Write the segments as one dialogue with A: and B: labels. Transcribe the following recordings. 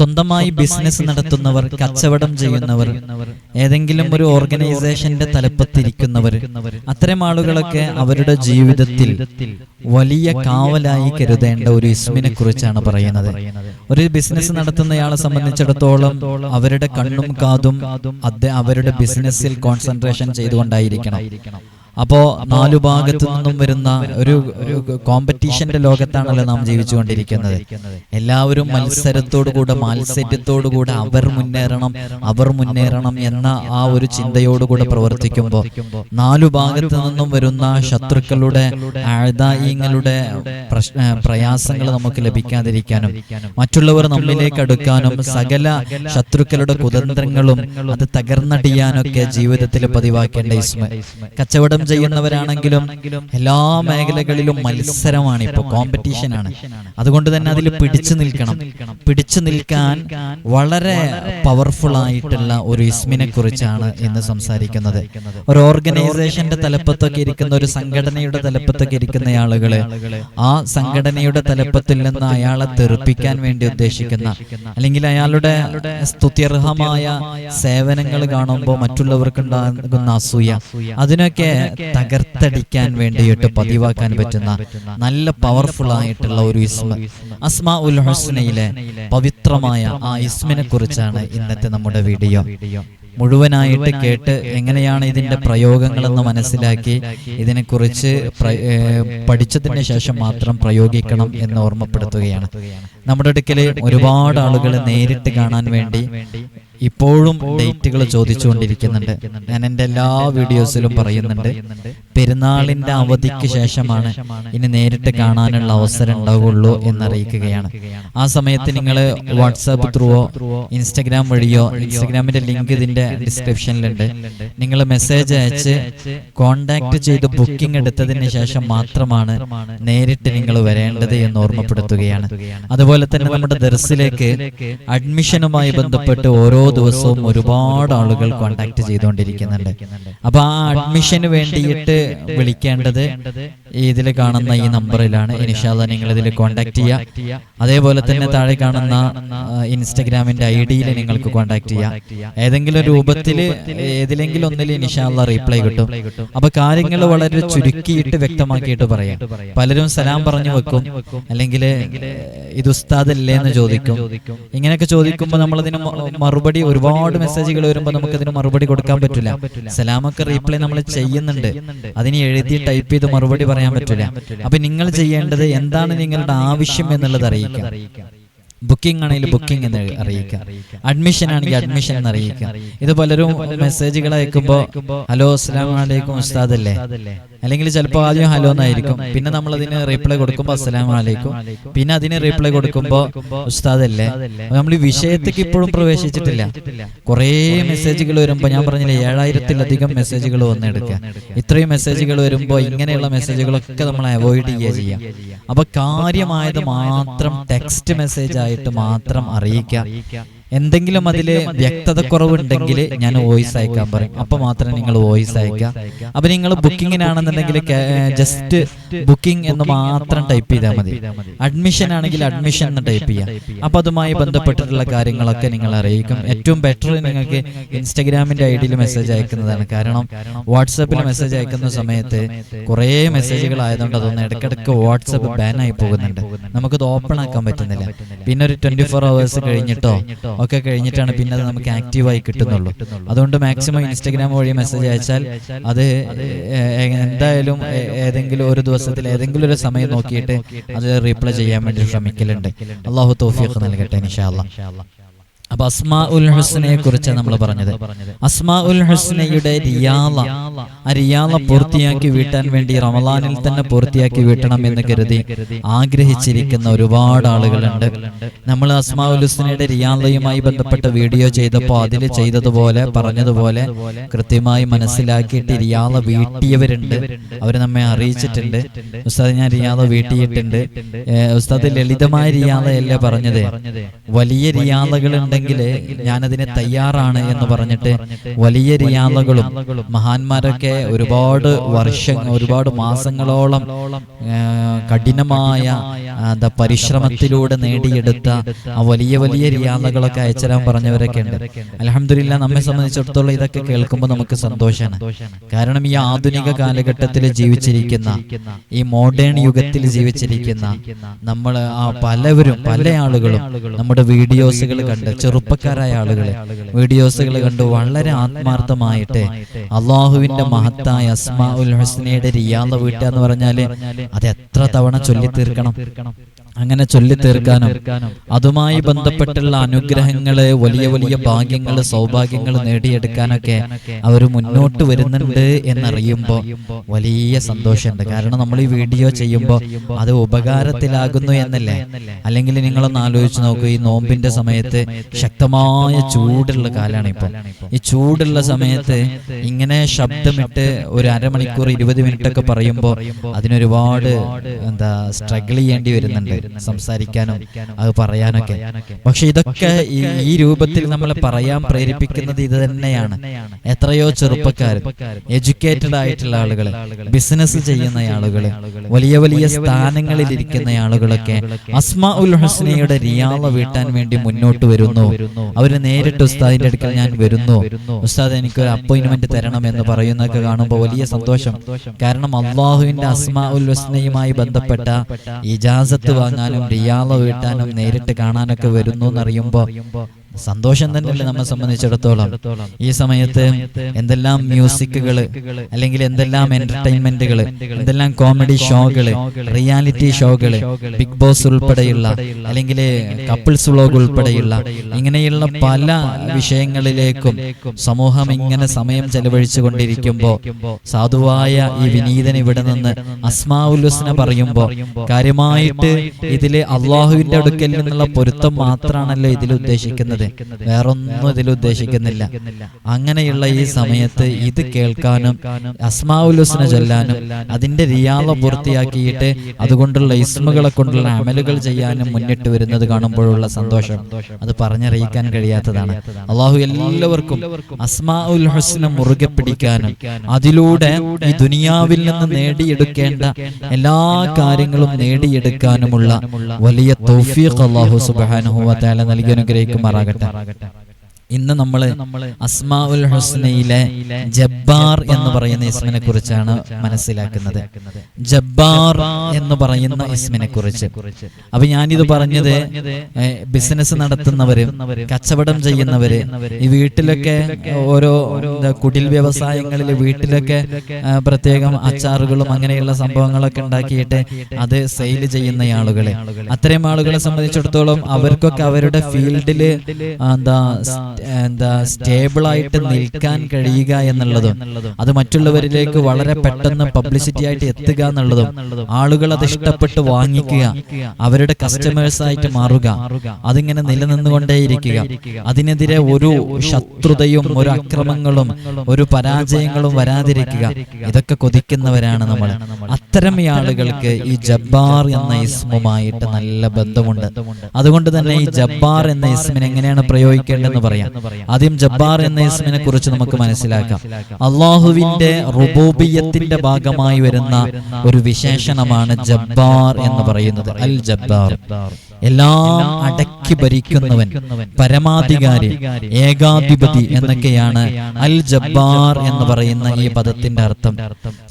A: സ്വന്തമായി ബിസിനസ് നടത്തുന്നവർ കച്ചവടം ചെയ്യുന്നവർ ഏതെങ്കിലും ഒരു ഓർഗനൈസേഷന്റെ തലപ്പത്തിരിക്കുന്നവർ അത്തരം ആളുകളൊക്കെ അവരുടെ ജീവിതത്തിൽ വലിയ കാവലായി കരുതേണ്ട ഒരു ഇസ്മിനെ കുറിച്ചാണ് പറയുന്നത്. ഒരു ബിസിനസ് നടത്തുന്നയാളെ സംബന്ധിച്ചിടത്തോളം അവരുടെ കണ്ണും കാതും അവരുടെ ബിസിനസ്സിൽ കോൺസെൻട്രേഷൻ ചെയ്തുകൊണ്ടായിരിക്കണം. അപ്പോ നാലു ഭാഗത്തു നിന്നും വരുന്ന ഒരു കോമ്പറ്റീഷന്റെ ലോകത്താണല്ലോ നാം ജീവിച്ചുകൊണ്ടിരിക്കുന്നത്. എല്ലാവരും മത്സരത്തോടുകൂടെ മാത്സര്യത്തോടുകൂടെ അവർ മുന്നേറണം അവർ മുന്നേറണം എന്ന ആ ഒരു ചിന്തയോടുകൂടെ പ്രവർത്തിക്കുമ്പോൾ നാലു ഭാഗത്തു നിന്നും വരുന്ന ശത്രുക്കളുടെ ആഴ്ദായിങ്ങളുടെ പ്രശ്ന പ്രയാസങ്ങൾ നമുക്ക് ലഭിക്കാതിരിക്കാനും മറ്റുള്ളവർ നമ്മിലേക്ക് അടുക്കാനും സകല ശത്രുക്കളുടെ കുതന്ത്രങ്ങളും അത് തകർന്നടിയാനൊക്കെ ജീവിതത്തിൽ പതിവാക്കേണ്ട ഇസ്മ കച്ചവടം ചെയ്യുന്നവരാണെങ്കിലും എല്ലാ മേഖലകളിലും മത്സരമാണ് ഇപ്പോൾ കോമ്പറ്റീഷൻ ആണ്. അതുകൊണ്ട് തന്നെ അതിൽ പിടിച്ചു നിൽക്കണം. പിടിച്ചു നിൽക്കാൻ വളരെ പവർഫുൾ ആയിട്ടുള്ള ഒരു ഇസ്മിനെ കുറിച്ചാണ് ഇന്ന് സംസാരിക്കുന്നത്. ഒരു ഓർഗനൈസേഷന്റെ തലപ്പത്തൊക്കെ ഇരിക്കുന്ന ഒരു സംഘടനയുടെ തലപ്പത്തൊക്കെ ഇരിക്കുന്ന ആളുകൾ ആ സംഘടനയുടെ തലപ്പത്തിൽ നിന്ന് അയാളെ തെറിപ്പിക്കാൻ വേണ്ടി ഉദ്ദേശിക്കുന്ന അല്ലെങ്കിൽ അയാളുടെ സ്തുത്യർഹമായ സേവനങ്ങൾ കാണുമ്പോൾ മറ്റുള്ളവർക്ക് ഉണ്ടാകുന്ന അസൂയ. അതിനൊക്കെ തകർത്തടിക്കാൻ വേണ്ടിയിട്ട് പതിവാക്കാൻ പറ്റുന്ന നല്ല പവർഫുൾ ആയിട്ടുള്ള ഒരു ഇസ്മ അസ്മാ ഉൽ ഹുസ്നയിലെ പവിത്രമായ ആ ഇസ്മിനെ കുറിച്ചാണ് ഇന്നത്തെ നമ്മുടെ വീഡിയോ. മുഴുവനായിട്ട് കേട്ട് എങ്ങനെയാണ് ഇതിന്റെ പ്രയോഗങ്ങളെന്ന് മനസ്സിലാക്കി ഇതിനെക്കുറിച്ച് പഠിച്ചതിന് ശേഷം മാത്രം പ്രയോഗിക്കണം എന്ന് ഓർമ്മപ്പെടുത്തുകയാണ്. നമ്മുടെ അടുക്കൽ ഒരുപാട് ആളുകൾ നേരിട്ട് കാണാൻ വേണ്ടി ഇപ്പോഴും ഡേറ്റുകൾ ചോദിച്ചുകൊണ്ടിരിക്കുന്നുണ്ട്. ഞാൻ എന്റെ എല്ലാ വീഡിയോസിലും പറയുന്നുണ്ട്. പെരുന്നാളിന്റെ അവധിക്ക് ശേഷമാണ് ഇനി നേരിട്ട് കാണാനുള്ള അവസരം ഉണ്ടാവുള്ളൂ എന്നറിയിക്കുകയാണ്. ആ സമയത്ത് നിങ്ങൾ വാട്സാപ്പ് ത്രൂവോ ഇൻസ്റ്റഗ്രാം വഴിയോ ഇൻസ്റ്റഗ്രാമിന്റെ ലിങ്ക് ഇതിന്റെ ഡിസ്ക്രിപ്ഷനിലുണ്ട്. നിങ്ങൾ മെസ്സേജ് അയച്ച് കോണ്ടാക്ട് ചെയ്ത് ബുക്കിംഗ് എടുത്തതിന് ശേഷം മാത്രമാണ് നേരിട്ട് നിങ്ങൾ വരേണ്ടത് എന്ന് ഓർമ്മപ്പെടുത്തുകയാണ്. അതുപോലെ തന്നെ നമ്മുടെ ദർസിലേക്ക് അഡ്മിഷനുമായി ബന്ധപ്പെട്ട് ഓരോ ദിവസവും ഒരുപാട് ആളുകൾ കോണ്ടാക്ട് ചെയ്തുകൊണ്ടിരിക്കുന്നുണ്ട്. അപ്പൊ ആ അഡ്മിഷന് വേണ്ടിയിട്ട് വിളിക്കേണ്ടത് ഇതിൽ കാണുന്ന ഈ നമ്പറിലാണ് ഇനിഷാദ നിങ്ങൾ ഇതിൽ കോൺടാക്ട് ചെയ്യുക. അതേപോലെ തന്നെ താഴെ കാണുന്ന ഇൻസ്റ്റഗ്രാമിന്റെ ഐ ഡിയിൽ നിങ്ങൾക്ക് കോൺടാക്ട് ചെയ്യാം. ഏതെങ്കിലും രൂപത്തിൽ ഏതിലെങ്കിലും ഒന്നിൽ ഇനിഷാദ റീപ്ലൈ കിട്ടും. അപ്പൊ കാര്യങ്ങൾ വളരെ ചുരുക്കിയിട്ട് വ്യക്തമാക്കിയിട്ട് പറയാം. പലരും സലാം പറഞ്ഞു വെക്കും. അല്ലെങ്കിൽ ഇത് ഉസ്താദല്ലേ എന്ന് ചോദിക്കും. ഇങ്ങനെയൊക്കെ ചോദിക്കുമ്പോൾ നമ്മൾ അതിന് മറുപടി ഒരുപാട് മെസ്സേജുകൾ വരുമ്പോൾ നമുക്ക് അതിന് മറുപടി കൊടുക്കാൻ പറ്റില്ല. സലാമൊക്കെ റീപ്ലൈ നമ്മൾ ചെയ്യുന്നുണ്ട്. അതിന് എഴുതി ടൈപ്പ് ചെയ്ത് മറുപടി പറയാൻ പറ്റില്ല. അപ്പൊ നിങ്ങൾ ചെയ്യേണ്ടത് എന്താണ് നിങ്ങളുടെ ആവശ്യം എന്നുള്ളത് അറിയിക്കാം. ബുക്കിംഗ് ആണെങ്കിൽ ബുക്കിംഗ് എന്ന് അറിയിക്കാം അഡ്മിഷൻ ആണെങ്കിൽ അഡ്മിഷൻ എന്ന് അറിയിക്കാം ഇത് പലരും മെസ്സേജുകൾ അയക്കുമ്പോൾ ഹലോ അലൈക്കും ഉസ്താദ് അല്ലേ അല്ലെങ്കിൽ ചിലപ്പോൾ ആദ്യം ഹലോ എന്നായിരിക്കും. പിന്നെ നമ്മൾ അതിന് റീപ്ലൈ കൊടുക്കുമ്പോൾ അസ്സലാമു അലൈക്കും പിന്നെ അതിന് റീപ്ലൈ കൊടുക്കുമ്പോൾ ഉസ്താദ് അല്ലേ നമ്മൾ ഈ വിഷയത്തേക്ക് ഇപ്പോഴും പ്രവേശിച്ചിട്ടില്ല. കുറേ മെസ്സേജുകൾ വരുമ്പോൾ ഞാൻ പറഞ്ഞില്ലേ ഏഴായിരത്തിലധികം മെസ്സേജുകൾ വന്നെടുക്കുക ഇത്രയും മെസ്സേജുകൾ വരുമ്പോൾ ഇങ്ങനെയുള്ള മെസ്സേജുകളൊക്കെ നമ്മൾ അവോയ്ഡ് ചെയ്യുക ചെയ്യാം. അപ്പൊ കാര്യമായത് മാത്രം ടെക്സ്റ്റ് മെസ്സേജ് ആയിട്ട് മാത്രം അറിയിക്കുക എന്തെങ്കിലും അതിൽ വ്യക്തത കുറവുണ്ടെങ്കിൽ ഞാൻ വോയിസ് അയക്കാൻ പറയും. അപ്പൊ മാത്രമേ നിങ്ങൾ വോയിസ് അയക്കാം. അപ്പൊ നിങ്ങൾ ബുക്കിങ്ങിനാണെന്നുണ്ടെങ്കിൽ ജസ്റ്റ് ബുക്കിംഗ് എന്ന് മാത്രം ടൈപ്പ് ചെയ്താൽ മതി. അഡ്മിഷൻ ആണെങ്കിൽ അഡ്മിഷൻ എന്ന് ടൈപ്പ് ചെയ്യാം. അപ്പൊ അതുമായി ബന്ധപ്പെട്ടിട്ടുള്ള കാര്യങ്ങളൊക്കെ നിങ്ങൾ അറിയിക്കും. ഏറ്റവും ബെറ്റർ നിങ്ങൾക്ക് ഇൻസ്റ്റഗ്രാമിന്റെ ഐ ഡിയിൽ മെസ്സേജ് അയക്കുന്നതാണ് കാരണം വാട്സപ്പിൽ മെസ്സേജ് അയക്കുന്ന സമയത്ത് കുറേ മെസ്സേജുകൾ ആയതുകൊണ്ട് അതൊന്ന് ഇടയ്ക്കിടയ്ക്ക് വാട്സപ്പ് ബാൻ ആയി പോകുന്നുണ്ട്. നമുക്കത് ഓപ്പൺ ആക്കാൻ പറ്റുന്നില്ല. പിന്നെ ഒരു ട്വന്റി ഫോർ അവേഴ്സ് കഴിഞ്ഞിട്ടോ ഒക്കെ കഴിഞ്ഞിട്ടാണ് പിന്നെ അത് നമുക്ക് ആക്റ്റീവായി കിട്ടുന്നുള്ളൂ. അതുകൊണ്ട് മാക്സിമം ഇൻസ്റ്റഗ്രാം വഴി മെസ്സേജ് അയച്ചാൽ അത് എന്തായാലും ഏതെങ്കിലും ഒരു ദിവസത്തിൽ ഏതെങ്കിലും ഒരു സമയം നോക്കിയിട്ട് അത് റീപ്ലൈ ചെയ്യാൻ വേണ്ടി ശ്രമിക്കലുണ്ട്. അള്ളാഹു തോഫിയൊക്കെ നൽകട്ടെ ഇൻഷാല്ലാ അപ്പൊ അസ്മാ ഉൽ ഹുസ്നയെ കുറിച്ച് നമ്മൾ പറഞ്ഞത്. അസ്മാ ഉൽ ഹുസ്നയുടെ റിയാള. ആ റിയാള പൂർത്തിയാക്കി വീട്ടാൻ വേണ്ടി റമലാനിൽ തന്നെ പൂർത്തിയാക്കി വീട്ടണം എന്ന് കരുതി ആഗ്രഹിച്ചിരിക്കുന്ന ഒരുപാട് ആളുകളുണ്ട്. നമ്മൾ അസ്മാ ഉൽ ഹുസ്നയുടെ റിയാളയുമായി ബന്ധപ്പെട്ട വീഡിയോ ചെയ്തപ്പോൾ അതിൽ ചെയ്തതുപോലെ പറഞ്ഞതുപോലെ കൃത്യമായി മനസ്സിലാക്കിയിട്ട് റിയാള വീട്ടിയവരുണ്ട്. അവർ നമ്മെ അറിയിച്ചിട്ടുണ്ട്. ഉസ്താദ് ഞാൻ റിയാള വീട്ടിയിട്ടുണ്ട്. ഉസ്താദ് ലളിതമായ റിയാളയല്ലേ പറഞ്ഞത്? വലിയ റിയാളകൾ ഉണ്ടെങ്കിൽ ഞാനതിനെ തയ്യാറാണ് എന്ന് പറഞ്ഞിട്ട് വലിയ റിയാദകളും മഹാന്മാരൊക്കെ ഒരുപാട് വർഷം ഒരുപാട് മാസങ്ങളോളം കഠിനമായ എന്താ പരിശ്രമത്തിലൂടെ നേടിയെടുത്ത ആ വലിയ വലിയ റിയാദകളൊക്കെ അയച്ചുതരാൻ പറഞ്ഞവരൊക്കെ ഉണ്ട്. അലഹമില്ല നമ്മെ സംബന്ധിച്ചിടത്തോളം ഇതൊക്കെ കേൾക്കുമ്പോൾ നമുക്ക് സന്തോഷമാണ് കാരണം ഈ ആധുനിക കാലഘട്ടത്തിൽ ജീവിച്ചിരിക്കുന്ന ഈ മോഡേൺ യുഗത്തിൽ ജീവിച്ചിരിക്കുന്ന നമ്മൾ ആ പലവരും പല ആളുകളും നമ്മുടെ വീഡിയോസുകൾ കണ്ട് ചെറുപ്പക്കാരായ ആളുകളെ വീഡിയോസുകൾ കണ്ട് വളരെ ആത്മാർത്ഥമായിട്ട് അള്ളാഹുവിന്റെ മഹത്തായ അസ്മാ ഉൽ ഹസ്നയുടെ റിയാദ വീട്ടുക എന്ന് പറഞ്ഞാൽ അത് എത്ര തവണ ചൊല്ലി തീർക്കണം അങ്ങനെ ചൊല്ലി തീർക്കാനും അതുമായി ബന്ധപ്പെട്ടുള്ള അനുഗ്രഹങ്ങൾ വലിയ വലിയ ഭാഗ്യങ്ങൾ സൗഭാഗ്യങ്ങൾ നേടിയെടുക്കാനൊക്കെ അവർ മുന്നോട്ട് വരുന്നുണ്ട് എന്നറിയുമ്പോൾ വലിയ സന്തോഷമുണ്ട്. കാരണം നമ്മൾ ഈ വീഡിയോ ചെയ്യുമ്പോൾ അത് ഉപകാരത്തിലാകുന്നു എന്നല്ലേ? അല്ലെങ്കിൽ നിങ്ങളൊന്ന് ആലോചിച്ച് നോക്കൂ ഈ നോമ്പിന്റെ സമയത്ത് ശക്തമായ ചൂടുള്ള കാലമാണ് ഇപ്പം ഈ ചൂടുള്ള സമയത്ത് ഇങ്ങനെ ശബ്ദമിട്ട് ഒരു അരമണിക്കൂർ ഇരുപത് മിനിറ്റ് ഒക്കെ പറയുമ്പോൾ അതിനൊരുപാട് എന്താ സ്ട്രഗിൾ ചെയ്യേണ്ടി വരുന്നുണ്ട്. സംസാരിക്കാനും അത് പറയാനൊക്കെ. പക്ഷെ ഇതൊക്കെ ഈ രൂപത്തിൽ നമ്മൾ പറയാൻ പ്രേരിപ്പിക്കുന്നത് ഇത് തന്നെയാണ്. എത്രയോ ചെറുപ്പക്കാർ എഡ്യൂക്കേറ്റഡ് ആയിട്ടുള്ള ആളുകൾ ബിസിനസ് ചെയ്യുന്ന ആളുകൾ വലിയ വലിയ സ്ഥാനങ്ങളിൽ ഇരിക്കുന്ന ആളുകളൊക്കെ അസ്മാ ഉൽ ഹസ്നയുടെ റിയാള വീട്ടാൻ വേണ്ടി മുന്നോട്ട് വരുന്നു. അവർ നേരിട്ട് ഉസ്താദിന്റെ അടുക്കൽ ഞാൻ വരുന്നു. ഉസ്താദ് എനിക്ക് ഒരു അപ്പോയിന്റ്മെന്റ് തരണം എന്ന് പറയുന്നൊക്കെ കാണുമ്പോൾ വലിയ സന്തോഷം. കാരണം അള്ളാഹുവിന്റെ അസ്മാ ഉൽ ഹസ്നയുമായി ബന്ധപ്പെട്ട ഇജാസത്ത് വാങ്ങാനും റിയാള വീട്ടാനും നേരിട്ട് കാണാനൊക്കെ വരുന്നു എന്നറിയുമ്പോ സന്തോഷം തന്നെയല്ലേ നമ്മെ സംബന്ധിച്ചിടത്തോളം. ഈ സമയത്ത് എന്തെല്ലാം മ്യൂസിക്കുകൾ അല്ലെങ്കിൽ എന്തെല്ലാം എന്റർടൈൻമെന്റുകൾ എന്തെല്ലാം കോമഡി ഷോകൾ റിയാലിറ്റി ഷോകൾ ബിഗ് ബോസ് ഉൾപ്പെടെയുള്ള അല്ലെങ്കിൽ കപ്പിൾസ് വ്ളോഗ് ഉൾപ്പെടെയുള്ള ഇങ്ങനെയുള്ള പല വിഷയങ്ങളിലേക്കും സമൂഹം ഇങ്ങനെ സമയം ചെലവഴിച്ചു കൊണ്ടിരിക്കുമ്പോൾ സാധുവായ ഈ വിനീതൻ ഇവിടെ നിന്ന് അസ്മാഉലുസ്ന പറയുമ്പോൾ കാര്യമായിട്ട് ഇതിൽ അള്ളാഹുവിന്റെ അടുക്കൽ നിന്നുള്ള പൊരുത്തം മാത്രമാണല്ലോ ഇതിൽ ഉദ്ദേശിക്കുന്നത്. വേറൊന്നും ഇതിൽ ഉദ്ദേശിക്കുന്നില്ല. അങ്ങനെയുള്ള ഈ സമയത്ത് ഇത് കേൾക്കാനും അസ്മാവുലുസിനെ ചൊല്ലാനും അതിന്റെ റിയാള പൂർത്തിയാക്കിയിട്ട് അതുകൊണ്ടുള്ള ഇസ്മുകളെ കൊണ്ടുള്ള അമലുകൾ ചെയ്യാനും മുന്നിട്ട് വരുന്നത് കാണുമ്പോഴുള്ള സന്തോഷം. അത് പറഞ്ഞറിയിക്കാൻ കഴിയാത്തതാണ്. അള്ളാഹു എല്ലാവർക്കും അസ്മാഉൽ ഹുസ്ന മുറുകെ പിടിക്കാനും അതിലൂടെ ഈ ദുനിയാവിൽ നിന്ന് നേടിയെടുക്കേണ്ട എല്ലാ കാര്യങ്ങളും നേടിയെടുക്കാനുമുള്ള വലിയ തൗഫീഖ് അള്ളാഹു സുബ്ഹാനഹു വ തആല നൽകി അനുഗ്രഹിക്കുമാറാകട്ടെ. മാറാകട്ടെ. ഇന്ന് നമ്മൾ അസ്മാ ഉൽ ഹുസ്നയിലെ ജബ്ബാർ എന്ന് പറയുന്ന ഇസ്മിനെ കുറിച്ചാണ് മനസ്സിലാക്കുന്നത്. ജബ്ബാർ എന്ന് പറയുന്ന ഇസ്മിനെ കുറിച്ച് അപ്പൊ ഞാനിത് പറഞ്ഞത് ബിസിനസ് നടത്തുന്നവര് കച്ചവടം ചെയ്യുന്നവര് ഈ വീട്ടിലൊക്കെ ഓരോ കുടിൽ വ്യവസായങ്ങളിൽ വീട്ടിലൊക്കെ പ്രത്യേകം അച്ചാറുകളും അങ്ങനെയുള്ള സംഭവങ്ങളൊക്കെ ഉണ്ടാക്കിയിട്ട് അത് സെയിൽ ചെയ്യുന്ന ആളുകളെ. അത്തരം ആളുകളെ സംബന്ധിച്ചിടത്തോളം അവർക്കൊക്കെ അവരുടെ ഫീൽഡിൽ എന്താ എന്താ സ്റ്റേബിൾ ആയിട്ട് നിൽക്കാൻ കഴിയുക എന്നുള്ളതും അത് മറ്റുള്ളവരിലേക്ക് വളരെ പെട്ടെന്ന് പബ്ലിസിറ്റി ആയിട്ട് എത്തുക എന്നുള്ളതും ആളുകൾ അത് ഇഷ്ടപ്പെട്ട് വാങ്ങിക്കുക അവരുടെ കസ്റ്റമേഴ്സ് ആയിട്ട് മാറുക. അതിങ്ങനെ നിലനിന്നുകൊണ്ടേയിരിക്കുക. അതിനെതിരെ ഒരു ശത്രുതയും ഒരു അക്രമങ്ങളും ഒരു പരാജയങ്ങളും വരാതിരിക്കുക. ഇതൊക്കെ കൊതിക്കുന്നവരാണ് നമ്മൾ അത്തരം ഈ ആളുകൾക്ക് ഈ ജബ്ബാർ എന്ന ഇസ്മുമായിട്ട് നല്ല ബന്ധമുണ്ട്. അതുകൊണ്ട് തന്നെ ഈ ജബ്ബാർ എന്ന ഇസ്മിനെ എങ്ങനെയാണ് പ്രയോഗിക്കേണ്ടതെന്ന് പറയാം? ആദ്യം ജബ്ബാർ എന്ന ഇസ്മിനെ കുറിച്ച് നമുക്ക് മനസ്സിലാക്കാം. അള്ളാഹുവിന്റെ റുബൂബിയത്തിന്റെ ഭാഗമായി വരുന്ന ഒരു വിശേഷണമാണ് ജബ്ബാർ എന്ന് പറയുന്നത്. അൽ ജബ്ബാർ. എല്ലാം അടക്കി ഭരിക്കുന്നവൻ പരമാധികാരി ഏകാധിപതി എന്നൊക്കെയാണ് അൽ ജബ്ബാർ എന്ന് പറയുന്ന ഈ പദത്തിന്റെ അർത്ഥം.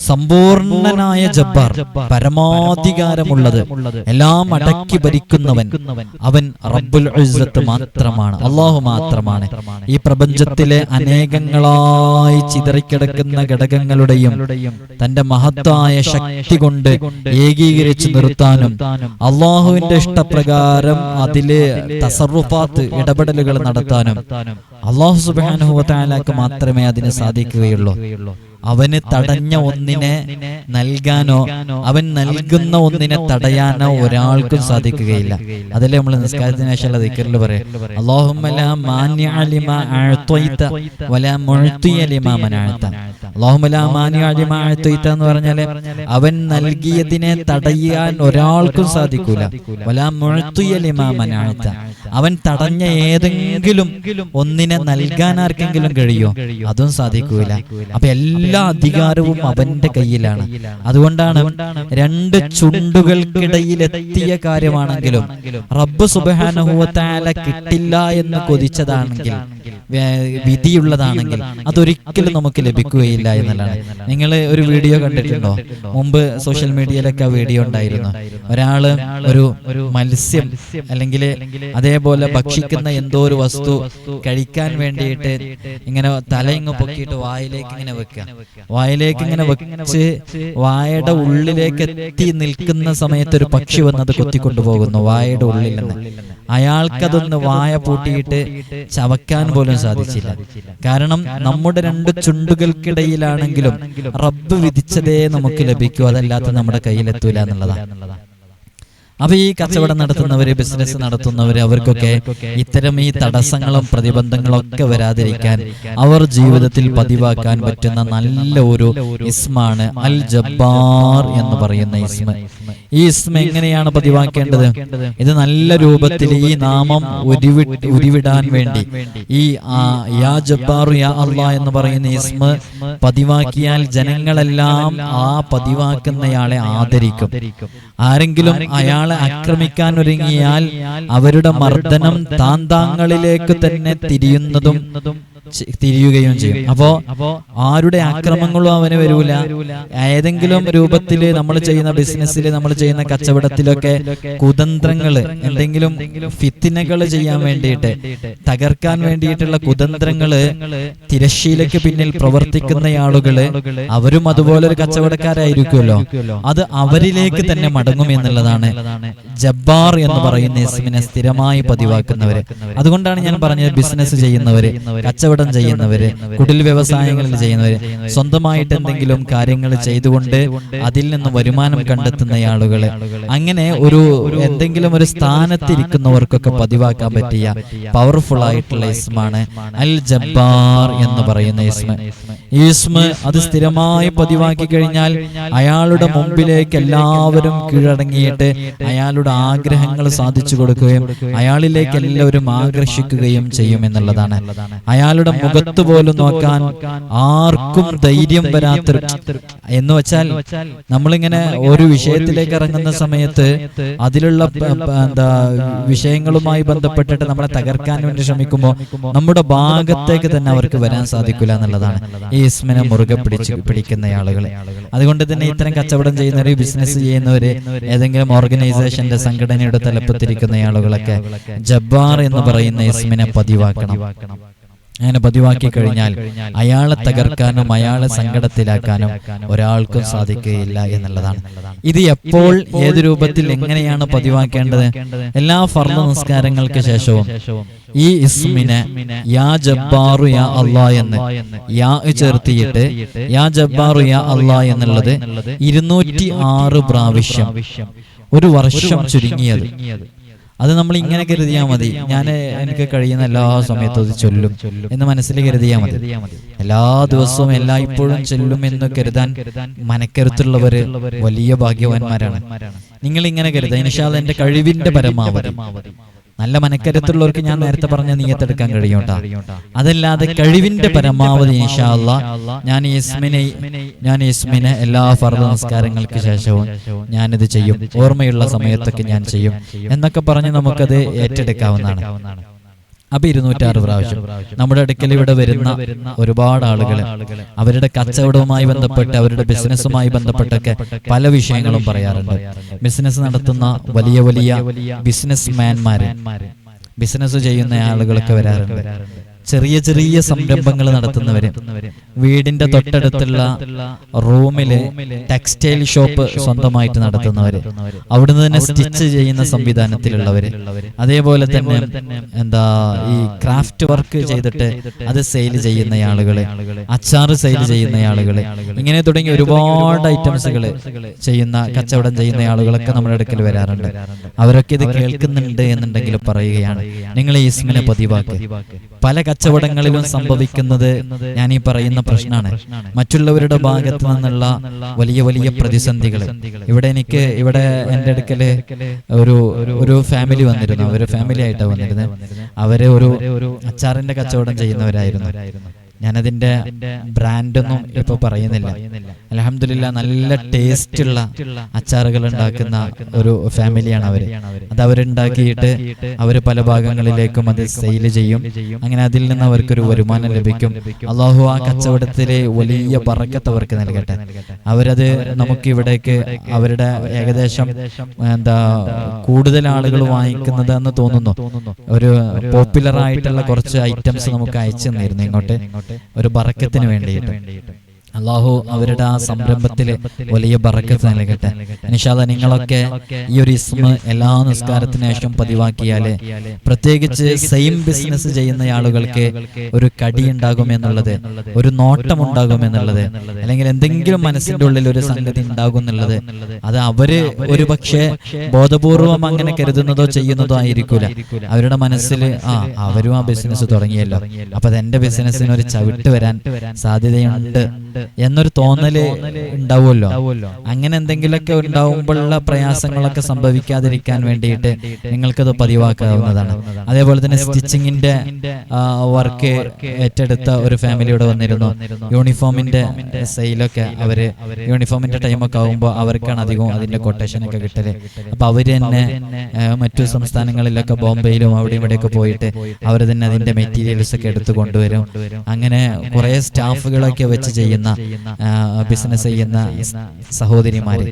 A: സമ്പൂർണനായ ജബ്ബാർ പരമാധികാരമുള്ളത്. എല്ലാം അടക്കി ഭരിക്കുന്നവൻ അവൻ റബ്ബുൽ മാത്രമാണ് അള്ളാഹു മാത്രമാണ്. ഈ പ്രപഞ്ചത്തിലെ അനേകങ്ങളായി ചിതറിക്കിടക്കുന്ന ഘടകങ്ങളുടെയും തന്റെ മഹത്തായ ശക്തി കൊണ്ട് ഏകീകരിച്ചു നിർത്താനും അള്ളാഹുവിന്റെ ഇഷ്ടപ്രകാരം അതിൽ തസറുഫാത്ത് ഇടപെടലുകൾ നടത്താനും അള്ളാഹു സുബാനുഹുവത്തായാലാക്ക് മാത്രമേ അതിന് സാധിക്കുകയുള്ളൂ. അവന് തടഞ്ഞ ഒന്നിനെ നൽകാനോ അവൻ നൽകുന്ന ഒന്നിനെ തടയാനോ ഒരാൾക്കും സാധിക്കുകയില്ല. അതല്ലേ നമ്മൾ നിസ്കാരത്തിന് ദിക്കറിൽ പറയാം. എന്ന് പറഞ്ഞാൽ അവൻ നൽകിയതിനെ തടയാൻ ഒരാൾക്കും സാധിക്കൂല. വലാ മുഅ്തിയ ലിമാ അവൻ തടഞ്ഞ ഏതെങ്കിലും ഒന്നിനെ നൽകാൻ ആർക്കെങ്കിലും കഴിയോ? അതും സാധിക്കൂല. അപ്പൊ എല്ലാ അധികാരവും അവന്റെ കയ്യിലാണ്. അതുകൊണ്ടാണ് രണ്ട് ചുണ്ടുകൾക്കിടയിൽ എത്തിയ കാര്യമാണെങ്കിലും റബ്ബ് സുബാനുഭവത്താല കിട്ടില്ല എന്ന് കൊതിച്ചതാണെങ്കിൽ വിധിയുള്ളതാണെങ്കിൽ അതൊരിക്കലും നമുക്ക് ലഭിക്കുകയില്ല എന്നുള്ളതാണ് നിങ്ങൾ ഒരു വീഡിയോ കണ്ടിട്ടുണ്ടോ? മുമ്പ് സോഷ്യൽ മീഡിയയിലൊക്കെ ആ വീഡിയോ ഉണ്ടായിരുന്നു. ഒരാൾ ഒരു മത്സ്യം അല്ലെങ്കിൽ അതേപോലെ ഭക്ഷിക്കുന്ന എന്തോ ഒരു വസ്തു കഴിക്കാൻ വേണ്ടിയിട്ട് ഇങ്ങനെ തല ഇങ്ങ് പൊക്കിയിട്ട് വായിലേക്ക് ഇങ്ങനെ വെക്കുക. വായിലേക്ക് ഇങ്ങനെ വെച്ച് വായയുടെ ഉള്ളിലേക്ക് എത്തി നിൽക്കുന്ന സമയത്ത് ഒരു പക്ഷി വന്നത് കൊത്തിക്കൊണ്ടു പോകുന്നു വായയുടെ ഉള്ളിൽ നിന്ന്. അയാൾക്കതൊന്ന് വായ പൂട്ടിയിട്ട് ചവക്കാൻ പോലും സാധിച്ചില്ല. കാരണം നമ്മുടെ രണ്ട് ചുണ്ടുകൾക്കിടയിലാണെങ്കിലും റബ്ബ് വിധിച്ചതേ നമുക്ക് ലഭിക്കൂ. അതല്ലാത്ത നമ്മുടെ കയ്യിലെത്തൂല എന്നുള്ളതാണ്. അപ്പൊ ഈ കച്ചവടം നടത്തുന്നവര് ബിസിനസ് നടത്തുന്നവര് അവർക്കൊക്കെ ഇത്തരം ഈ തടസ്സങ്ങളും പ്രതിബന്ധങ്ങളും ഒക്കെ വരാതിരിക്കാൻ അവർ ജീവിതത്തിൽ പതിവാക്കാൻ പറ്റുന്ന നല്ല ഒരു ഇസ്മാണ് അൽ ജബ്ബാർ എന്ന് പറയുന്ന ഇസ്മ. ഈ ഇസ്മ എങ്ങനെയാണ് പതിവാക്കേണ്ടത്? ഇത് നല്ല രൂപത്തിൽ ഈ നാമം ഉരുവി ഉരുവിടാൻ വേണ്ടി. ഈ ആ, യാ ജബ്ബാറു യാ അള്ള എന്ന് പറയുന്ന ഇസ്മ പതിവാക്കിയാൽ ജനങ്ങളെല്ലാം ആ പതിവാക്കുന്നയാളെ ആദരിക്കും. ആരെങ്കിലും അയാളെ ആക്രമിക്കാൻ ഒരുങ്ങിയാൽ അവരുടെ മർദ്ദനം താന്താങ്ങളിലേക്ക് തന്നെ തിരിയുന്നതും തിരിയുകയും ചെയ്യും. അപ്പോ ആരുടെ ആക്രമങ്ങളും അവന് വരൂല. ഏതെങ്കിലും രൂപത്തിൽ നമ്മൾ ചെയ്യുന്ന ബിസിനസ്സിൽ നമ്മൾ ചെയ്യുന്ന കച്ചവടത്തിലൊക്കെ കുതന്ത്രങ്ങൾ എന്തെങ്കിലും ഫിത്തിനകൾ ചെയ്യാൻ വേണ്ടിയിട്ട് തകർക്കാൻ വേണ്ടിയിട്ടുള്ള കുതന്ത്രങ്ങൾ തിരശ്ശീലയ്ക്ക് പിന്നിൽ പ്രവർത്തിക്കുന്ന ആളുകൾ അവരും അതുപോലെ ഒരു കച്ചവടക്കാരായിരിക്കുമല്ലോ. അത് അവരിലേക്ക് തന്നെ മടങ്ങും എന്നുള്ളതാണ് ജബ്ബാർ എന്ന് പറയുന്ന ഇസ്മിനെ സ്ഥിരമായി പതിവാക്കുന്നവര്. അതുകൊണ്ടാണ് ഞാൻ പറഞ്ഞത് ബിസിനസ് ചെയ്യുന്നവര്. കച്ചവടം ചെയ്യുന്നവര് കുടിൽ വ്യവസായങ്ങളിൽ ചെയ്യുന്നവര് സ്വന്തമായിട്ട് എന്തെങ്കിലും കാര്യങ്ങൾ ചെയ്തുകൊണ്ട് അതിൽ നിന്ന് വരുമാനം കണ്ടെത്തുന്ന ആളുകൾ അങ്ങനെ ഒരു എന്തെങ്കിലും ഒരു സ്ഥാനത്തിരിക്കുന്നവർക്കൊക്കെ പതിവാക്കാൻ പറ്റിയ പവർഫുൾ ആയിട്ടുള്ള ഇസ്മാണ് അൽ ജബ്ബാർ എന്ന് പറയുന്ന ഇസ്മ. ഈ ഇസ്മ അത് സ്ഥിരമായി പതിവാക്കി കഴിഞ്ഞാൽ അയാളുടെ മുമ്പിലേക്ക് എല്ലാവരും കീഴടങ്ങിയിട്ട് അയാളുടെ ആഗ്രഹങ്ങൾ സാധിച്ചു കൊടുക്കുകയും അയാളിലേക്ക് എല്ലാവരും ആകർഷിക്കുകയും ചെയ്യും എന്നുള്ളതാണ്. അയാളുടെ മുഖത്ത് പോലും നോക്കാൻ ആർക്കും ധൈര്യം വരാത്ത എന്ന് വെച്ചാൽ നമ്മളിങ്ങനെ ഒരു വിഷയത്തിലേക്ക് ഇറങ്ങുന്ന സമയത്ത് അതിലുള്ള എന്താ വിഷയങ്ങളുമായി ബന്ധപ്പെട്ടിട്ട് നമ്മളെ തകർക്കാൻ വേണ്ടി ശ്രമിക്കുമ്പോൾ നമ്മുടെ ഭാഗത്തേക്ക് തന്നെ അവർക്ക് വരാൻ സാധിക്കില്ല എന്നുള്ളതാണ്. ഈ ഇസ്മിനെ മുറുകെ പിടിച്ച് പിടിക്കുന്ന ആളുകൾ അതുകൊണ്ട് തന്നെ ഇത്തരം കച്ചവടം ചെയ്യുന്നവര് ബിസിനസ് ചെയ്യുന്നവര് ഏതെങ്കിലും ഓർഗനൈസേഷന്റെ സംഘടനയുടെ തലപ്പത്തിരിക്കുന്ന ആളുകളൊക്കെ ജബ്ബാർ എന്ന് പറയുന്ന ഇസ്മിനെ പതിവാക്കണം. അങ്ങനെ പതിവാക്കി കഴിഞ്ഞാൽ അയാളെ തകർക്കാനും അയാളെ സങ്കടത്തിലാക്കാനും ഒരാൾക്കും സാധിക്കുകയില്ല എന്നുള്ളതാണ്. ഇത് എപ്പോൾ ഏത് രൂപത്തിൽ എങ്ങനെയാണ് പതിവാക്കേണ്ടത്? എല്ലാ ഫർണ നിസ്കാരങ്ങൾക്ക് ശേഷവും ഈ ഇസ്മിനെ യാ ജബ്ബാറു യാ അള്ളാ എന്ന് യാ ചേർത്തിയിട്ട് യാ ജബ്ബാറു യാ അള്ളാ എന്നുള്ളത് ഇരുന്നൂറ്റി ആറ് പ്രാവശ്യം ഒരു വർഷം ചുരുങ്ങിയത്. അത് നമ്മൾ ഇങ്ങനെ കരുതിയാൽ മതി. ഞാൻ എനിക്ക് കഴിയുന്ന എല്ലാ സമയത്തും അത് ചൊല്ലും എന്ന് മനസ്സിൽ കരുതിയാൽ മതി. എല്ലാ ദിവസവും എല്ലാ ഇപ്പോഴും ചൊല്ലും എന്ന് കരുതാൻ മനക്കരുത്തുള്ളവര് വലിയ ഭാഗ്യവാന്മാരാണ്. നിങ്ങൾ ഇങ്ങനെ കരുതാം ഇനിഷാദ് എന്റെ കഴിവിന്റെ പരമാവധി. നല്ല മനക്കരുത്തുള്ളവർക്ക് ഞാൻ നേരത്തെ പറഞ്ഞ നീയത്തെടുക്കാൻ കഴിയും. അതല്ലാതെ കഴിവിന്റെ പരമാവധി ഇൻഷാല്ല ഞാൻ യസ്മിനെ ഞാൻ യസ്മിനെ എല്ലാ ഫർദ നമസ്കാരങ്ങൾക്ക് ശേഷവും ഞാനിത് ചെയ്യും. ഓർമ്മയുള്ള സമയത്തൊക്കെ ഞാൻ ചെയ്യും. എന്നൊക്കെ പറഞ്ഞ് നമുക്കത് ഏറ്റെടുക്കാവുന്നതാണ്. അപ്പൊ ഇരുന്നൂറ്റാറ് പ്രാവശ്യം. നമ്മുടെ അടുക്കൽ ഇവിടെ വരുന്ന ഒരുപാട് ആളുകൾ അവരുടെ കച്ചവടവുമായി ബന്ധപ്പെട്ട് അവരുടെ ബിസിനസ്സുമായി ബന്ധപ്പെട്ടൊക്കെ പല വിഷയങ്ങളും പറയാറുണ്ട്. ബിസിനസ് നടത്തുന്ന വലിയ വലിയ ബിസിനസ് മാൻമാര് ബിസിനസ് ചെയ്യുന്ന ആളുകളൊക്കെ വരാറുണ്ട്. ചെറിയ ചെറിയ സംരംഭങ്ങൾ നടത്തുന്നവര്. വീടിന്റെ തൊട്ടടുത്തുള്ള റൂമിൽ ടെക്സ്റ്റൈൽ ഷോപ്പ് സ്വന്തമായിട്ട് നടത്തുന്നവര്. അവിടുന്ന് തന്നെ സ്റ്റിച്ച് ചെയ്യുന്ന സംവിധാനത്തിലുള്ളവര്. അതേപോലെ തന്നെ എന്താ ഈ ക്രാഫ്റ്റ് വർക്ക് ചെയ്തിട്ട് അത് സെയിൽ ചെയ്യുന്ന ആളുകൾ അച്ചാറ് സെയിൽ ചെയ്യുന്ന ആളുകൾ ഇങ്ങനെ തുടങ്ങി ഒരുപാട് ഐറ്റംസുകൾ ചെയ്യുന്ന കച്ചവടം ചെയ്യുന്ന ആളുകളൊക്കെ നമ്മുടെ അടുക്കൽ വരാറുണ്ട്. അവരൊക്കെ ഇത് കേൾക്കുന്നുണ്ട് എന്നുണ്ടെങ്കിൽ പറയുകയാണ്. നിങ്ങൾ ഈ ഇസ്മിനെ പതിവാക്ക്. പല കച്ചവടങ്ങളിലും സംഭവിക്കുന്നത് ഞാൻ ഈ പറയുന്ന പ്രശ്നമാണ്. മറ്റുള്ളവരുടെ ഭാഗത്തു നിന്നുള്ള വലിയ വലിയ പ്രതിസന്ധികൾ ഇവിടെ എനിക്ക് ഇവിടെ എന്റെ അടുക്കൽ ഒരു ഒരു ഫാമിലി വന്നിരുന്നു. അവർ ഫാമിലി ആയിട്ടാണ് വന്നിരുന്നത്. അവരെ ഒരു അച്ചാറിന്റെ കച്ചവടം ചെയ്യുന്നവരായിരുന്നു. ഞാനതിന്റെ ബ്രാൻഡൊന്നും ഇപ്പൊ പറയുന്നില്ല. അലഹമില്ല നല്ല ടേസ്റ്റ് ഉള്ള അച്ചാറുകൾ ഉണ്ടാക്കുന്ന ഒരു ഫാമിലിയാണ് അവർ അത് അവരുണ്ടാക്കിയിട്ട് അവർ പല ഭാഗങ്ങളിലേക്കും അത് സെയിൽ ചെയ്യും. അങ്ങനെ അതിൽ നിന്ന് അവർക്കൊരു വരുമാനം ലഭിക്കും. അള്ളാഹു ആ കച്ചവടത്തിലെ വലിയ പറക്കത്ത് അവർക്ക് നൽകട്ടെ. അവരത് നമുക്ക് ഇവിടേക്ക് അവരുടെ ഏകദേശം എന്താ കൂടുതൽ ആളുകൾ വാങ്ങിക്കുന്നത് എന്ന് തോന്നുന്നു. ഒരു പോപ്പുലർ ആയിട്ടുള്ള കുറച്ച് ഐറ്റംസ് നമുക്ക് അയച്ചു തന്നിരുന്നു ഇങ്ങോട്ട്. ഒരു ബറക്കത്തിന് വേണ്ടിയിട്ട്. അള്ളാഹു അവരുടെ ആ സംരംഭത്തിൽ വലിയ ബറക്കത്ത് നൽകട്ടെ. നിഷാദ നിങ്ങളൊക്കെ ഈ ഒരു ഇസ്മ എല്ലാ നിസ്കാരത്തിന് ശേഷം പതിവാക്കിയാൽ പ്രത്യേകിച്ച് സെയിം ബിസിനസ് ചെയ്യുന്ന ആളുകൾക്ക് ഒരു കടി ഉണ്ടാകും എന്നുള്ളത് ഒരു നോട്ടം ഉണ്ടാകും എന്നുള്ളത് അല്ലെങ്കിൽ എന്തെങ്കിലും മനസ്സിന്റെ ഉള്ളിൽ ഒരു സംഗതി ഉണ്ടാകും എന്നുള്ളത് അത് അവർ ഒരു പക്ഷേ ബോധപൂർവം അങ്ങനെ കരുതുന്നതോ ചെയ്യുന്നതോ ആയിരിക്കൂല. അവരുടെ മനസ്സിൽ ആ അവരും ആ ബിസിനസ് തുടങ്ങിയല്ലോ. അപ്പൊ അത് എന്റെ ബിസിനസ്സിന് ഒരു ചവിട്ട് വരാൻ സാധ്യതയുണ്ട്. എന്നൊരു തോന്നൽ ഉണ്ടാവുമല്ലോ. അങ്ങനെ എന്തെങ്കിലുമൊക്കെ ഉണ്ടാവുമ്പോഴുള്ള പ്രയാസങ്ങളൊക്കെ സംഭവിക്കാതിരിക്കാൻ വേണ്ടിയിട്ട് നിങ്ങൾക്കത് പതിവാക്കാവുന്നതാണ്. അതേപോലെ തന്നെ സ്റ്റിച്ചിങ്ങിന്റെ വർക്ക് ഏറ്റെടുത്ത ഒരു ഫാമിലി ഇവിടെ വന്നിരുന്നു. യൂണിഫോമിന്റെ സെയിലൊക്കെ അവർ യൂണിഫോമിന്റെ ടൈമൊക്കെ ആകുമ്പോൾ അവർക്കാണ് അധികവും അതിന്റെ കൊട്ടേഷൻ ഒക്കെ കിട്ടൽ. അപ്പൊ അവർ തന്നെ മറ്റു സംസ്ഥാനങ്ങളിലൊക്കെ ബോംബെയിലും അവിടെ ഇവിടെയൊക്കെ പോയിട്ട് അവർ തന്നെ അതിന്റെ മെറ്റീരിയൽസ് ഒക്കെ എടുത്തു കൊണ്ടുവരും അങ്ങനെ കുറെ സ്റ്റാഫുകളൊക്കെ വെച്ച് ചെയ്യുന്ന ബിസിനസ് ചെയ്യുന്ന സഹോദരിമാര്.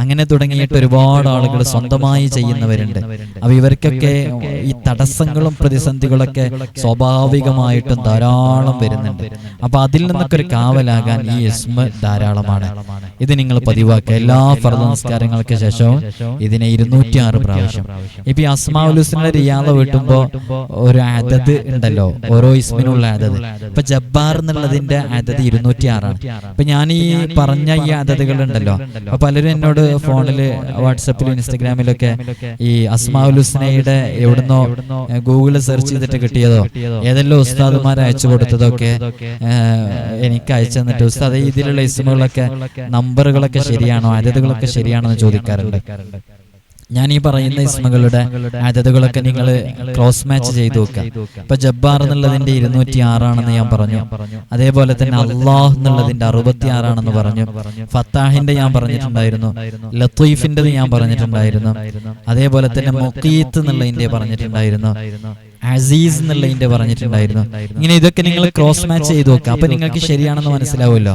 A: അങ്ങനെ തുടങ്ങിയിട്ട് ഒരുപാട് ആളുകൾ സ്വന്തമായി ചെയ്യുന്നവരുണ്ട്. അപ്പൊ ഇവർക്കൊക്കെ ഈ തടസ്സങ്ങളും പ്രതിസന്ധികളൊക്കെ സ്വാഭാവികമായിട്ടും ധാരാളം വരുന്നുണ്ട്. അപ്പൊ അതിൽ നിന്നൊക്കെ ഒരു കാവലാകാൻ ഈ ഇസ്മ ധാരാളമാണ്. ഇത് നിങ്ങൾ പതിവാക്കുക. എല്ലാ ഫർദ നമസ്കാരങ്ങൾക്ക് ശേഷവും ഇതിനെ ഇരുന്നൂറ്റി ആറ് പ്രാവശ്യം. ഇപ്പൊ ഈ അസ്മാഉലുസിന്റെ റിയാദ വീട്ടുമ്പോ ഒരു അതത് ഉണ്ടല്ലോ. ഓരോ ഇസ്മിനുള്ള അതത് ഇപ്പൊ ജബ്ബാർ എന്നുള്ളതിന്റെ അതത് ഇരുന്നൂറ്റി ആറാണ് ഇപ്പൊ ഞാൻ ഈ പറഞ്ഞ ഈ അതതുകൾ ഉണ്ടല്ലോ. അപ്പൊ പലരും എന്നോട് ഫോണിൽ വാട്സപ്പിൽ ഇൻസ്റ്റഗ്രാമിലൊക്കെ. ഈ അസ്മാഉലുസ്നയുടെ എവിടുന്നോ ഗൂഗിളിൽ സെർച്ച് ചെയ്തിട്ട് കിട്ടിയതോ? ഏതെല്ലാം ഉസ്താദുമാർ അയച്ചു കൊടുത്തതൊക്കെ എനിക്ക് അയച്ചു തന്നിട്ട് ഉസ്താദ് ഇതിലുള്ള ഇസ്മുകളൊക്കെ നമ്പറുകളൊക്കെ ശരിയാണോ? അതതുകളൊക്കെ ശരിയാണോ എന്ന് ചോദിക്കാറുണ്ട്. ഞാൻ ഈ പറയുന്ന ഇസ്മകളുടെ അതതുകളൊക്കെ നിങ്ങൾ ക്രോസ് മാച്ച് ചെയ്തു നോക്കുക ഇപ്പൊ ജബ്ബാർ എന്നുള്ളതിന്റെ ഇരുന്നൂറ്റി ആറാണെന്ന് ഞാൻ പറഞ്ഞു. അതേപോലെ തന്നെ അള്ളാഹ് എന്നുള്ളതിന്റെ അറുപത്തി ആറാണെന്ന് പറഞ്ഞു. ഫത്താഹിന്റെ ഞാൻ പറഞ്ഞിട്ടുണ്ടായിരുന്നു. ലത്തീഫിന്റെ ഞാൻ പറഞ്ഞിട്ടുണ്ടായിരുന്നു. അതേപോലെ തന്നെ മൊക്കീത്ത് എന്നുള്ളതിന്റെ പറഞ്ഞിട്ടുണ്ടായിരുന്നു. അസീസ് എന്നുള്ളതിന്റെ പറഞ്ഞിട്ടുണ്ടായിരുന്നു. ഇങ്ങനെ ഇതൊക്കെ നിങ്ങൾ ക്രോസ് മാച്ച് ചെയ്ത് നോക്കുക അപ്പൊ നിങ്ങൾക്ക് ശരിയാണെന്ന് മനസ്സിലാവുമല്ലോ.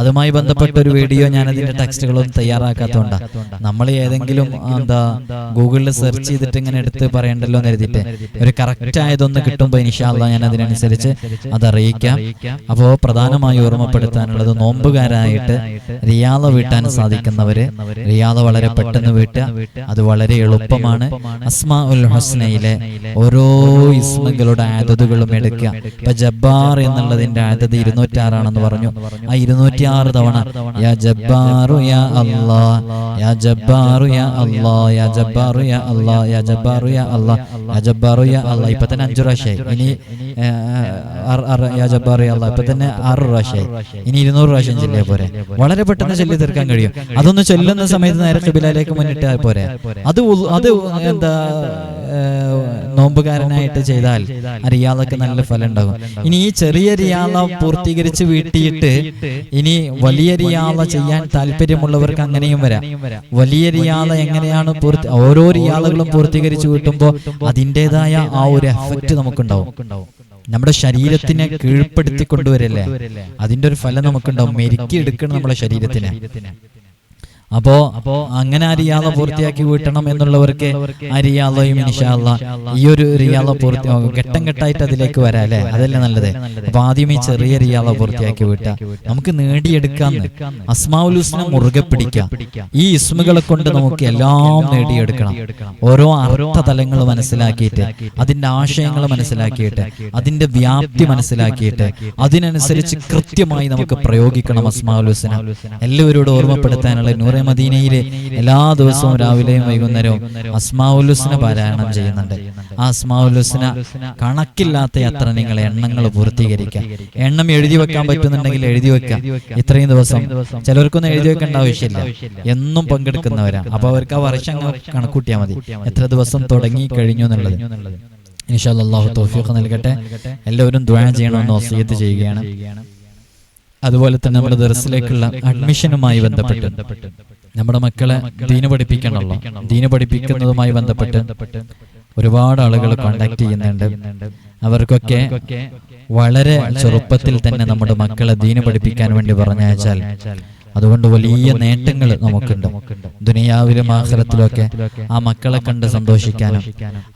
A: അതുമായി ബന്ധപ്പെട്ട ഒരു വീഡിയോ ഞാൻ അതിന്റെ ടെക്സ്റ്റുകളൊന്നും തയ്യാറാക്കാത്തതുകൊണ്ട്. നമ്മൾ ഏതെങ്കിലും എന്താ ഗൂഗിളിൽ സെർച്ച് ചെയ്തിട്ട് ഇങ്ങനെ എടുത്ത് പറയണ്ടല്ലോ എന്ന് എഴുതിട്ട് ഒരു കറക്റ്റ് ആയതൊന്ന് കിട്ടുമ്പോൾ ഇനിഷാല്ല ഞാൻ അതിനനുസരിച്ച് അത് അറിയിക്കാം അപ്പോൾ പ്രധാനമായി ഓർമ്മപ്പെടുത്താനുള്ളത് നോമ്പുകാരായിട്ട് റിയാല വീട്ടാൻ സാധിക്കുന്നവര് റിയാല വളരെ പെട്ടെന്ന് വീട്ടുക. അത് വളരെ എളുപ്പമാണ്. അസ്മാ ഉൽ ഹസ്നയിലെ ഓരോ ഇസ്മകളുടെ ആദതുകളും എടുക്കുക. ഇപ്പൊ ജബ്ബാർ എന്നുള്ളതിന്റെ ആദത് ഇരുന്നൂറ്റി ആറാണെന്ന് പറഞ്ഞു. ആ ഇരുന്നൂറ്റി ആറ് തവണ യാ ജബ്ബാറു യാ അല്ലാ യാ ജബ്ബാറു യാ അല്ലാ യാ ജബ്ബാറു യാ അല്ലാ യാ ജബ്ബാറു യാ അല്ലാ യാ ജബ്ബാറു യാ അല്ലാ. ഇപ്പൊ തന്നെ അഞ്ചു പ്രാവശ്യമായി. ഇനി യാ ജബ്ബാറു അല്ലാ ഇപ്പൊ തന്നെ ആറ് പ്രാവശ്യമായി ഇനി ഇരുന്നൂറ് പ്രാവശ്യം ചൊല്ലിയ പോരെ? വളരെ പെട്ടെന്ന് ചൊല്ലി തീർക്കാൻ കഴിയും. അതൊന്ന് ചൊല്ലുന്ന സമയത്ത് നേരെ കിബിലയിലേക്ക് മുന്നിട്ടാൽ പോരെ. അത് അത് എന്താ നോമ്പുകാരനായിട്ട് ചെയ്താൽ റിയാദൊക്കെ നല്ല ഫലം ഉണ്ടാകും ഇനി ഈ ചെറിയ റിയാദ പൂർത്തീകരിച്ച് വീട്ടിയിട്ട് ഇനി വലിയ റിയാദ ചെയ്യാൻ താല്പര്യമുള്ളവർക്ക് അങ്ങനെയും വരാം. വലിയ റിയാദ എങ്ങനെയാണ് പൂർത്തി ഓരോ റിയാദകളും പൂർത്തീകരിച്ച് വീട്ടുമ്പോൾ അതിന്റെതായ ആ ഒരു എഫക്റ്റ് നമുക്കുണ്ടാവും. നമ്മുടെ ശരീരത്തിനെ കീഴ്പ്പെടുത്തി കൊണ്ടുവരല്ലേ അതിന്റെ ഒരു ഫലം നമുക്കുണ്ടാവും. മെരുക്കി എടുക്കണം നമ്മുടെ ശരീരത്തിനെ. അപ്പോ അപ്പോ അങ്ങനെ ആ പൂർത്തിയാക്കി വീട്ടണം എന്നുള്ളവർക്ക് ആ ഈ ഒരു റിയാദ പൂർത്തി ഘട്ടം ഘട്ടമായിട്ട് അതിലേക്ക് വരാം അല്ലെ? അതല്ലേ നല്ലത്. അപ്പൊ ആദ്യം ഈ ചെറിയ റിയാദ പൂർത്തിയാക്കി വീട്ട. നമുക്ക് നേടിയെടുക്കാന്ന്. അസ്മാഉൽ ഹുസ്ന മുറുകെ പിടിക്കാം. ഈ ഇസ്മുകളെ കൊണ്ട് നമുക്ക് എല്ലാം നേടിയെടുക്കണം. ഓരോ അർത്ഥ തലങ്ങൾ മനസ്സിലാക്കിയിട്ട് അതിന്റെ ആശയങ്ങൾ മനസ്സിലാക്കിയിട്ട് അതിന്റെ വ്യാപ്തി മനസ്സിലാക്കിയിട്ട് അതിനനുസരിച്ച് കൃത്യമായി നമുക്ക് പ്രയോഗിക്കണം അസ്മാഉൽ ഹുസ്ന. എല്ലാവരോടും ഓർമ്മപ്പെടുത്താനുള്ള നൂറെ മദീനയിലെ എല്ലാ ദിവസവും രാവിലെയും വൈകുന്നേരവും അസ്മാഉൽ ഹുസ്ന പാരായണം ചെയ്യുന്നുണ്ട്. ആ അസ്മാഉൽ ഹുസ്ന കണക്കില്ലാത്ത യാത്ര നിങ്ങൾ എണ്ണങ്ങൾ പൂർത്തീകരിക്കുക എണ്ണം എഴുതി വെക്കാൻ പറ്റുന്നുണ്ടെങ്കിൽ എഴുതി വെക്കാം. ഇത്രയും ദിവസം ചിലർക്കൊന്നും എഴുതി വെക്കേണ്ട ആവശ്യമില്ല. എന്നും പങ്കെടുക്കുന്നവരാണ്. അപ്പൊ അവർക്ക് ആ വർഷം കണക്കൂട്ടിയാൽ മതി. എത്ര ദിവസം തുടങ്ങി കഴിഞ്ഞു എന്നുള്ളത്. ഇൻഷാല്ലാഹു തൗഫീഖ് നൽകട്ടെ. എല്ലാവരും ദ്വാ ചെയ്യണമെന്ന് വസീയത്ത് ചെയ്യുകയാണ്. അതുപോലെ തന്നെ നമ്മുടെ ദർസിലേക്കുള്ള അഡ്മിഷനുമായി ബന്ധപ്പെട്ട്. നമ്മുടെ മക്കളെ ദീന പഠിപ്പിക്കണമല്ലോ. ദീന പഠിപ്പിക്കുന്നതുമായി ബന്ധപ്പെട്ട് ഒരുപാട് ആളുകൾ കോണ്ടാക്ട് ചെയ്യുന്നുണ്ട്. അവർക്കൊക്കെ വളരെ ചെറുപ്പത്തിൽ തന്നെ നമ്മുടെ മക്കളെ ദീന പഠിപ്പിക്കാൻ വേണ്ടി പറഞ്ഞയച്ചാൽ അതുകൊണ്ട് വലിയ നേട്ടങ്ങൾ നമുക്കുണ്ട്. ദുനിയാവിലും ആഹ്റത്തിലൊക്കെ ആ മക്കളെ കണ്ട് സന്തോഷിക്കാനും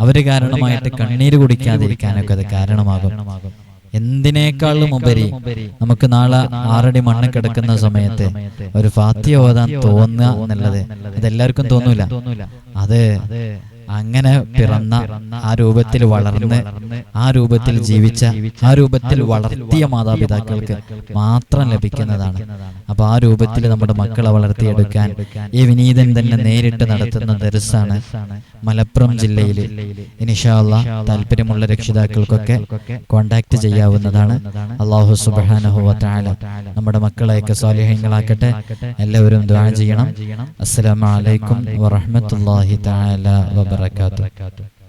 A: അവർ കാരണമായിട്ട് കണ്ണീര് കുടിക്കാതിരിക്കാനൊക്കെ അത് കാരണമാകും. എന്തിനേക്കാളും ഉപരി നമുക്ക് നാളെ ആറടി മണ്ണ് കിടക്കുന്ന സമയത്ത് ഒരു ഫാത്തിയ ഓതാൻ തോന്നുക എന്നുള്ളത് അതെല്ലാവർക്കും തോന്നൂല. അത് അങ്ങനെ പിറന്ന ആ രൂപത്തിൽ വളർന്ന് ആ രൂപത്തിൽ ജീവിച്ച ആ രൂപത്തിൽ വളർത്തിയ മാതാപിതാക്കൾക്ക് മാത്രം ലഭിക്കുന്നതാണ്. അപ്പൊ ആ രൂപത്തിൽ നമ്മുടെ മക്കളെ വളർത്തിയെടുക്കാൻ ഈ വിനീതൻ തന്നെ നേരിട്ട് നടത്തുന്ന ദർസാണ് മലപ്പുറം ജില്ലയിൽ ഇനിഷാള്ള താല്പര്യമുള്ള രക്ഷിതാക്കൾക്കൊക്കെ കോണ്ടാക്ട് ചെയ്യാവുന്നതാണ്. അള്ളാഹു സുബാനഹുല നമ്മുടെ മക്കളെയൊക്കെ സ്വാലിഹ്യങ്ങളാക്കട്ടെ എല്ലാവരും ദ്വാരം ചെയ്യണം. അസ്സലാമലൈക്കും വറഹമത്തല്ലാഹി തആല wabarakatuh